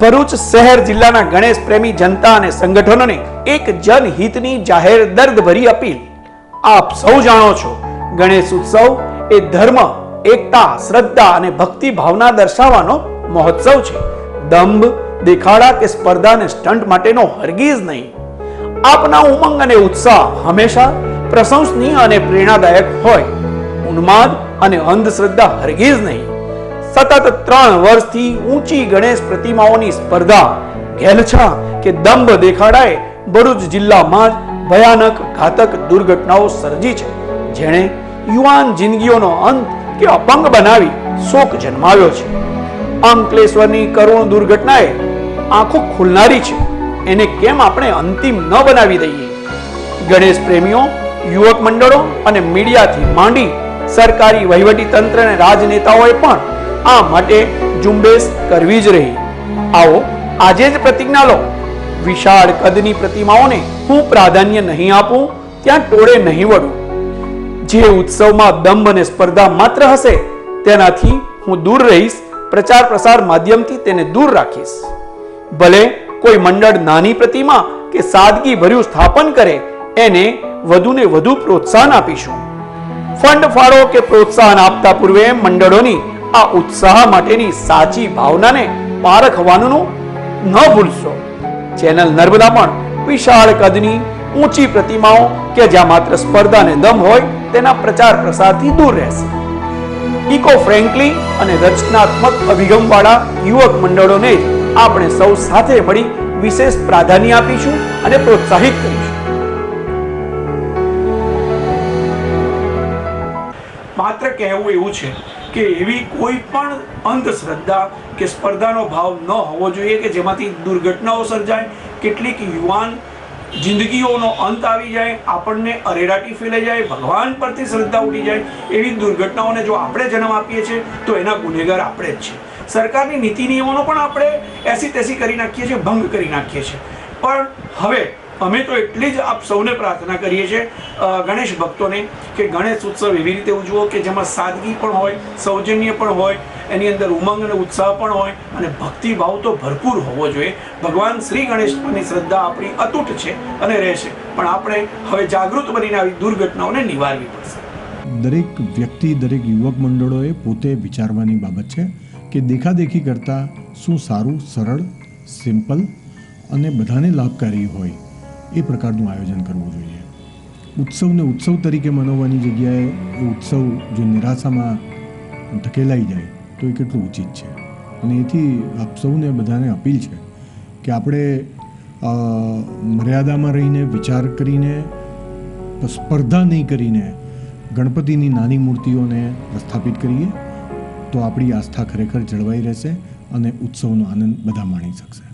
ભરૂચ શહેર જિલ્લાના ગણેશ પ્રેમી જનતા અને સંગઠનોને એક જનહિતની જાહેર દર્દભરી અપીલ. આપ સૌ જાણો છો, ગણેશ ઉત્સવ એ ધર્મ, એકતા, શ્રદ્ધા અને ભક્તિ ભાવના દર્શાવવાનો મહોત્સવ છે. દંભ, દેખાડા કે સ્પર્ધાને સ્ટંટ માટેનો હરગીઝ નહીં. આપના ઉમંગ અને ઉત્સાહ હંમેશા પ્રશંસનીય અને પ્રેરણાદાયક હોય. ઉન્માદ અને અંધશ્રદ્ધા હરગીઝ નહીં. સતત ત્રણ વર્ષથી ઊંચી ગણેશ પ્રતિમાઓની સ્પર્ધા ઘેલછા કે દંભ દેખાડાએ ભરૂચ જિલ્લામાં ભયાનક ઘાતક દુર્ઘટનાઓ સર્જી છે. જેણે યુવાન જિંદગીઓનો અંત કે અપંગ બનાવી શોક જન્માવ્યો છે. અંકલેશ્વરની કરુણ દુર્ઘટનાએ આંખો ખુલનારી છે. એને કેમ આપણે અંતિમ ન બનાવી દઈએ? ગણેશ પ્રેમીઓ, યુવક મંડળો અને મીડિયાથી માંડી સરકારી વહીવટી તંત્ર અને રાજનેતાઓએ પણ આ માટે ઝુંબેશ કરવી જ રહી. આવો, આજે જ પ્રતિજ્ઞા લો. વિશાળ કદની પ્રતિમાઓને હું પ્રાધાન્ય નહીં આપું, ત્યાં ટોળે નહીં વળું. જે ઉત્સવમાં દંભ અને સ્પર્ધા માત્ર હશે, તેનાથી હું દૂર રહીશ, પ્રચાર પ્રસાર માધ્યમથી તેને દૂર રાખીશ. ભલે કોઈ મંડળ નાની પ્રતિમા કે સાદગી ભર્યું સ્થાપન કરે, એને વધુને વધુ પ્રોત્સાહન આપીશું. ફંડ ફાળો કે પ્રોત્સાહન આપતા પૂર્વે મંડળોની આ ઉત્સાહ માટેની સાચી ભાવનાને પારખવાનું ન ભૂલશો. ચેનલ નર્મદા પણ વિશાળ કદની ઊંચી પ્રતિમાઓ કે જ્યાં માત્ર સ્પર્ધા અને દમ હોય, તેના પ્રચાર પ્રસારથી દૂર રહેશે. ઇકો ફ્રેન્કલી અને રચનાત્મક અભિગમવાળા યુવક મંડળોને આપણે સૌ સાથે મળી વિશેષ પ્રાધાન્ય આપીશું અને પ્રોત્સાહિત કરીશું. માત્ર કહેવું એવું છે કે એવી કોઈ પણ અંધશ્રદ્ધા કે સ્પર્ધાનો ભાવ ન હોવો જોઈએ કે જેમાંથી દુર્ઘટનાઓ સર્જાય, કેટલીક યુવાન જિંદગીઓનો અંત આવી જાય, આપણને અરેરાટી ફેલાઈ જાય, ભગવાન પરથી શ્રદ્ધા ઉઠી જાય, એવી દુર્ઘટનાઓને જો આપણે જન્મ આપીએ છીએ, તો એના ગુનેગાર આપણે જ છે સરકારની નીતિ નિયમોનો પણ આપણે એસી તેસી કરી નાખીએ છીએ, ભંગ કરી નાખીએ છીએ. પણ હવે અમે તો એટલી જ આપ સૌને પ્રાર્થના કરીએ છીએ ગણેશ ભક્તોને કે ગણેશ ઉત્સવ એવી રીતે ઉજવો કે જેમાં સાદગી પણ હોય, સૌજન્ય પણ હોય, એની અંદર ઉમંગ અને ઉત્સાહ પણ હોય અને ભક્તિભાવ તો ભરપૂર હોવો જોઈએ. ભગવાન શ્રી ગણેશ પરની શ્રદ્ધા આપણી અતૂટ છે અને રહેશે. પણ આપણે હવે જાગૃત બનીને આવી દુર્ઘટનાઓને નિવારવી પડશે. દરેક વ્યક્તિ, દરેક યુવક મંડળોએ પોતે વિચારવાની બાબત છે કે દેખાદેખી કરતાં શું સારું, સરળ, સિમ્પલ અને બધાને લાભકારી હોય. એ પ્રકારનું આયોજન કરવું જોઈએ. ઉત્સવને ઉત્સવ તરીકે મનાવવાની જગ્યાએ એ ઉત્સવ જો નિરાશામાં ધકેલાઈ જાય, તો એ કેટલું ઉચિત છે. અને એથી આપ સૌને બધાને અપીલ છે કે આપણે મર્યાદામાં રહીને, વિચાર કરીને, સ્પર્ધા નહીં કરીને ગણપતિની નાની મૂર્તિઓને પ્રસ્થાપિત કરીએ, તો આપણી આસ્થા ખરેખર જળવાઈ રહેશે અને ઉત્સવનો આનંદ બધા માણી શકશે.